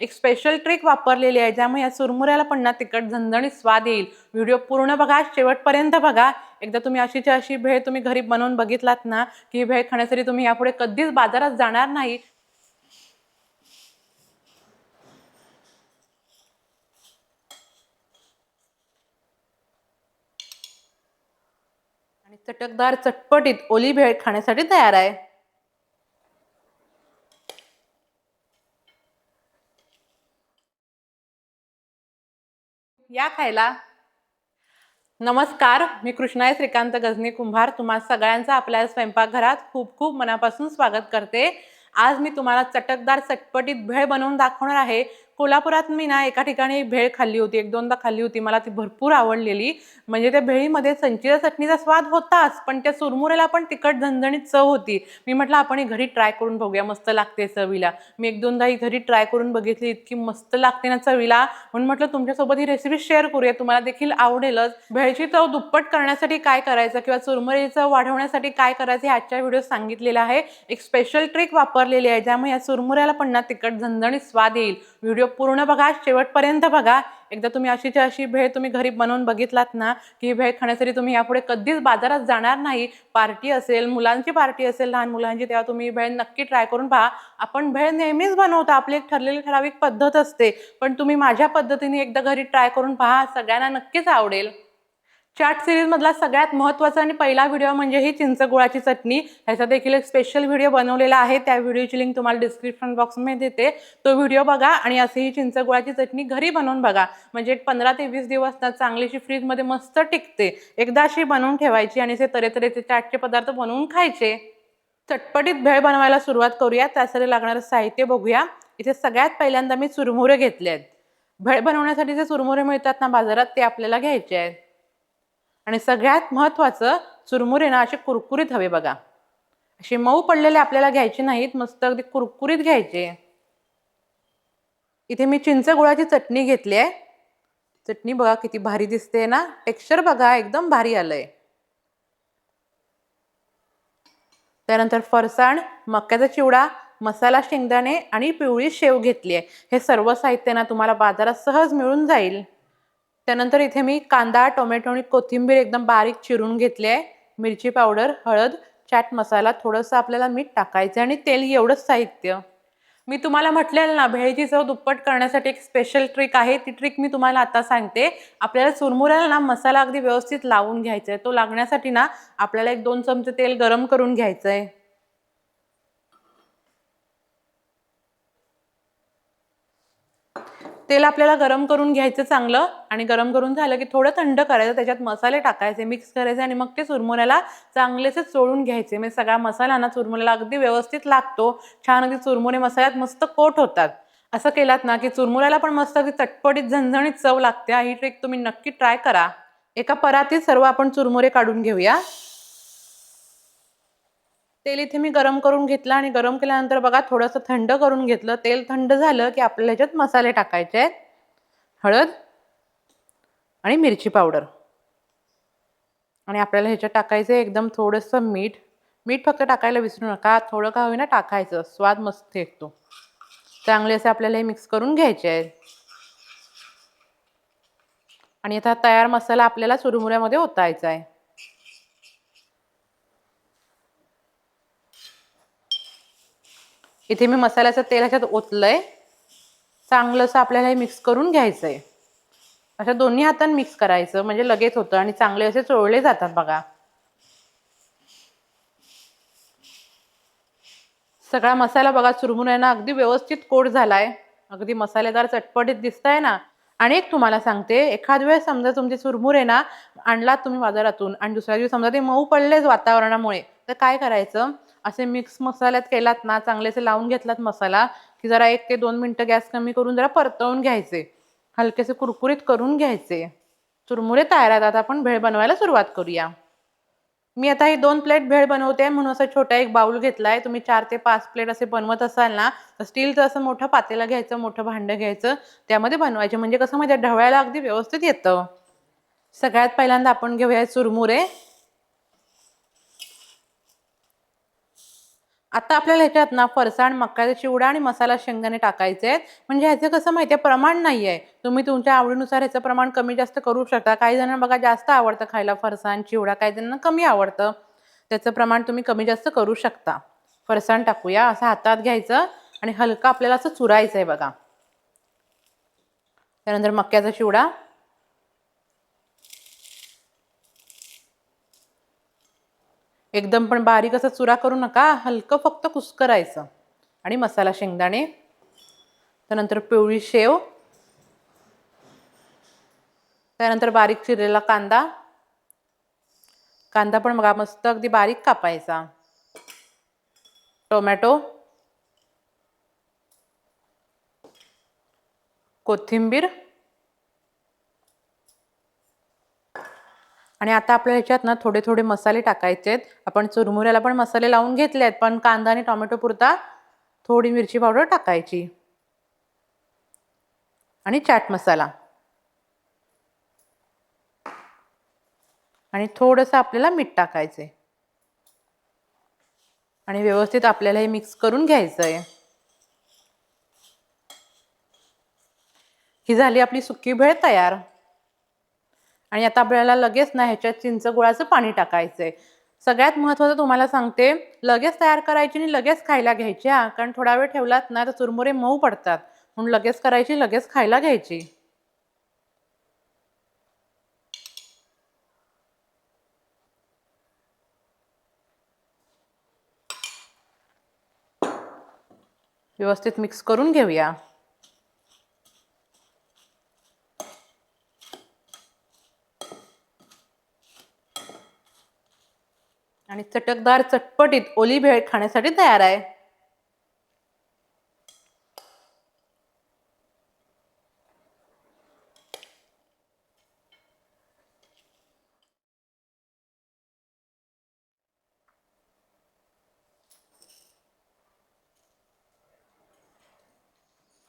एक special trick वापरलेली आहे ज्यामुळे या चुरमुऱ्याला पण ना तिखट झणझणीत स्वाद येईल. व्हिडिओ पूर्ण बघा शेवटपर्यंत बघा. एकदा तुम्ही अशीच्या अशी भेळ तुम्ही घरी बनवून बघितलात ना की ही भेळ खाण्यासाठी तुम्ही यापुढे कधीच बाजारात जाणार नाही. आणि चटकदार चटपटीत ओली भेळ खाण्यासाठी तयार आहे. या खायला. नमस्कार मी कृष्णाय श्रीकांत गजनी कुंभार. तुम्हा सगळ्यांचं आपल्या स्वयंपाकघरात खूप खूप मनापासून स्वागत करते. आज मी तुम्हाला चटकदार चटपटीत भेळ बनवून दाखवणार आहे. कोल्हापुरात मी ना एका ठिकाणी भेळ खाल्ली होती एक दोनदा खाल्ली होती. मला ती भरपूर आवडलेली. म्हणजे त्या भेळीमध्ये संचिरा चटणीचा स्वाद होताच पण त्या चुरमुऱ्याला पण तिखट झणझणीत चव होती. मी म्हटलं आपण ही घरी ट्राय करून बघूया मस्त लागते चवीला. मी एक दोनदा ही घरी ट्राय करून बघितली इतकी मस्त लागते ना चवीला. म्हणून म्हटलं तुमच्यासोबत ही रेसिपी शेअर करूया तुम्हाला देखील आवडेलच. भेळची चव दुप्पट करण्यासाठी काय करायचं किंवा चुरमुऱ्याची चव वाढवण्यासाठी काय करायचं हे आजच्या व्हिडिओ सांगितलेलं आहे. एक स्पेशल ट्रिक वापरलेली आहे ज्यामुळे या चुरमुऱ्याला पण ना तिखट झणझणीत स्वाद येईल. व्हिडिओ पूर्ण बघा शेवटपर्यंत बघा. एकदा तुम्ही अशीच्या अशी भेळ तुम्ही घरी बनवून बघितलात ना की ही भेळ खाण्यासाठी तुम्ही यापुढे कधीच बाजारात जाणार नाही. पार्टी असेल मुलांची पार्टी असेल लहान मुलांची तेव्हा तुम्ही ही भेळ नक्की ट्राय करून पहा. आपण भेळ नेहमीच बनवतो आपली एक ठरलेली ठराविक पद्धत असते. पण तुम्ही माझ्या पद्धतीने एकदा घरी ट्राय करून पहा सगळ्यांना नक्कीच आवडेल. चाट सिरीजमधला सगळ्यात महत्त्वाचा आणि पहिला व्हिडिओ म्हणजे ही चिंच गुळाची चटणी. ह्याचा देखील एक स्पेशल व्हिडिओ बनवलेला आहे. त्या व्हिडिओची लिंक तुम्हाला डिस्क्रिप्शन बॉक्समध्ये देते. तो व्हिडिओ बघा आणि असे ही चिंच गुळाची चटणी घरी बनवून बघा. म्हणजे एक पंधरा ते वीस दिवस ना चांगलीशी फ्रीजमध्ये मस्त टिकते. एकदा अशी बनवून ठेवायची आणि असे तऱ्हेतऱ्हेचे चाटचे पदार्थ बनवून खायचे. चटपटीत भेळ बनवायला सुरुवात करूया. त्यासाठी लागणारं साहित्य बघूया. इथे सगळ्यात पहिल्यांदा मी चुरमुरे घेतले आहेत भेळ बनवण्यासाठी जे चुरमुरे मिळतात ना बाजारात ते आपल्याला घ्यायचे आहेत. आणि सगळ्यात महत्त्वाचं चुरमुरे ना असे कुरकुरीत हवे बघा. असे मऊ पडलेले आपल्याला घ्यायचे नाहीत मस्त अगदी कुरकुरीत घ्यायचे. इथे मी चिंच गुळाची चटणी घेतली आहे. चटणी बघा किती भारी दिसते ना. टेक्स्चर बघा एकदम भारी आलंय. त्यानंतर फरसाण मक्याचा चिवडा मसाला शेंगदाणे आणि पिवळी शेव घेतली आहे. हे सर्व साहित्य ना तुम्हाला बाजारात सहज मिळून जाईल. त्यानंतर इथे मी कांदा टोमॅटो आणि कोथिंबीर एकदम बारीक चिरून घेतली आहे. मिरची पावडर हळद चाट मसाला थोडंसं आपल्याला मीठ टाकायचं आणि तेल एवढंच साहित्य. मी तुम्हाला म्हटलेलं ना भेळीची चव दुप्पट करण्यासाठी एक स्पेशल ट्रिक आहे. ती ट्रिक मी तुम्हाला आता सांगते. आपल्याला चुरमुऱ्याला ना मसाला अगदी व्यवस्थित लावून घ्यायचा आहे तो लागण्यासाठी ना आपल्याला एक दोन चमचे तेल गरम करून घ्यायचं आहे तेल आपल्याला गरम करून घ्यायचं चांगलं आणि गरम करून झालं की थोडं थंड करायचं त्याच्यात मसाले टाकायचे मिक्स करायचे आणि मग ते चुरमुऱ्याला चांगलेसे चोळून घ्यायचे. म्हणजे सगळा मसाला ना चुरमुऱ्याला अगदी व्यवस्थित लागतो. छान अगदी चुरमुरे मसाल्यात मस्त कोट होतात. असं केलात ना की चुरमुऱ्याला पण मस्त अगदी चटपटीत झणझणीत चव लागते. ही ट्रिक तुम्ही नक्की ट्राय करा. एका परातीत सर्व आपण चुरमुरे काढून घेऊया. तेल इथे मी गरम करून घेतलं आणि गरम केल्यानंतर बघा थोडंसं थंड करून घेतलं. तेल थंड झालं की आपल्याला ह्याच्यात मसाले टाकायचे आहेत. हळद आणि मिरची पावडर. आणि आपल्याला ह्याच्यात टाकायचं आहे एकदम थोडंसं मीठ. मीठ फक्त टाकायला विसरू नका. थोडं का होईना टाकायचं. स्वाद मस्त येतो चांगले असे आपल्याला हे मिक्स करून घ्यायचे आहेत. आणि आता तयार मसाला आपल्याला चुरमुऱ्यामध्ये ओतायचा आहे. इथे मी मसाल्याचं तेल ह्याच्यात ओतलंय. चांगलंसं आपल्याला हे मिक्स करून घ्यायचं आहे अशा दोन्ही हातानं मिक्स करायचं म्हणजे लगेच होतं आणि चांगले असे चोळले जातात बघा. सगळा मसाला बघा चुरमूर आहे ना अगदी व्यवस्थित कोट झालाय. अगदी मसालेदार चटपटीत दिसताय ना. आणि एक तुम्हाला सांगते एखाद वेळेस समजा तुमचे आहे ना आणलात तुम्ही बाजारातून आणि दुसऱ्या दिवशी समजा ते मऊ पडलेच वातावरणामुळे तर काय करायचं? असे मिक्स मसाल्यात केलात ना चांगलेसे लावून घेतलात मसाला की जरा एक ते दोन मिनटं गॅस कमी करून जरा परतवून घ्यायचे. हलकेसे कुरकुरीत करून घ्यायचे. चुरमुरे तयार आहेत आता आपण भेळ बनवायला सुरुवात करूया. मी आता ही दोन प्लेट भेळ बनवते म्हणून असा छोटा एक बाउल घेतलाय. तुम्ही चार ते पाच प्लेट असे बनवत असाल ना तर स्टीलचं असं मोठं पातेला घ्यायचं मोठं भांडं घ्यायचं त्यामध्ये बनवायचे. म्हणजे कसं माझ्या ढवळायला अगदी व्यवस्थित येतं. सगळ्यात पहिल्यांदा आपण घेऊया चुरमुरे. आता आपल्याला ह्याच्यात ना फरसाण मक्याचा चिवडा आणि मसाला शेंगदाणे टाकायचे आहेत. म्हणजे ह्याचं कसं माहिती आहे प्रमाण नाही आहे तुम्ही तुमच्या आवडीनुसार ह्याचं प्रमाण कमी जास्त करू शकता. काही जणांना बघा जास्त आवडतं खायला फरसाण चिवडा. काही जणांना कमी आवडतं. त्याचं प्रमाण तुम्ही कमी जास्त करू शकता. फरसाण टाकूया. असं हातात घ्यायचं आणि हलका आपल्याला असं चुरायचं आहे बघा. त्यानंतर मक्याचा चिवडा. एकदम पण बारीक असं चुरा करू नका हलकं फक्त कुस्करायचं. आणि मसाला शेंगदाणे त्यानंतर पिवळी शेव त्यानंतर बारीक चिरलेला कांदा. कांदा पण बघा मस्त अगदी बारीक कापायचा. टोमॅटो. कोथिंबीर. आणि आता आपल्या ह्याच्यात ना थोडे थोडे मसाले टाकायचे आहेत. आपण चुरमुऱ्याला पण मसाले लावून घेतले आहेत पण कांदा आणि टोमॅटो पुरता थोडी मिरची पावडर टाकायची. आणि चाट मसाला. आणि थोडंसं आपल्याला मीठ टाकायचं आहे आणि व्यवस्थित आपल्याला हे मिक्स करून घ्यायचं आहे ही झाली आपली सुकी भेळ तयार. आणि आता आपल्याला लगेच ना ह्याच्यात चिंच गुळाचं पाणी टाकायचं आहे सगळ्यात महत्त्वाचं तुम्हाला सांगते लगेच तयार करायची आणि लगेच खायला घ्यायची हा. कारण थोडा वेळ ठेवलात ना तर चुरमुरे मऊ पडतात. म्हणून लगेच करायची लगेच खायला घ्यायची. व्यवस्थित मिक्स करून घेऊया. आणि चटकदार चटपटीत ओली भेळ खाण्यासाठी तयार आहे.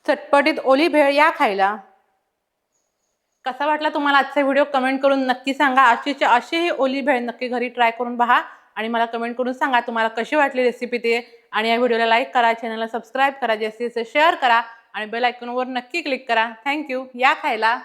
चटपटीत ओली भेळ या खायला. कसा वाटला तुम्हाला आजचा व्हिडिओ? कमेंट करून नक्की सांगा. अशीची अशी ही ओली भेळ नक्की घरी ट्राय करून पहा. आणि मला कमेंट करून सांगा तुम्हाला कशी वाटली रेसिपी ते. आणि या व्हिडिओला लाईक करा चॅनलला सबस्क्राईब करा जास्तीत जास्त शेअर करा. आणि बेल आयकॉनवर नक्की क्लिक करा. थँक्यू या खायला.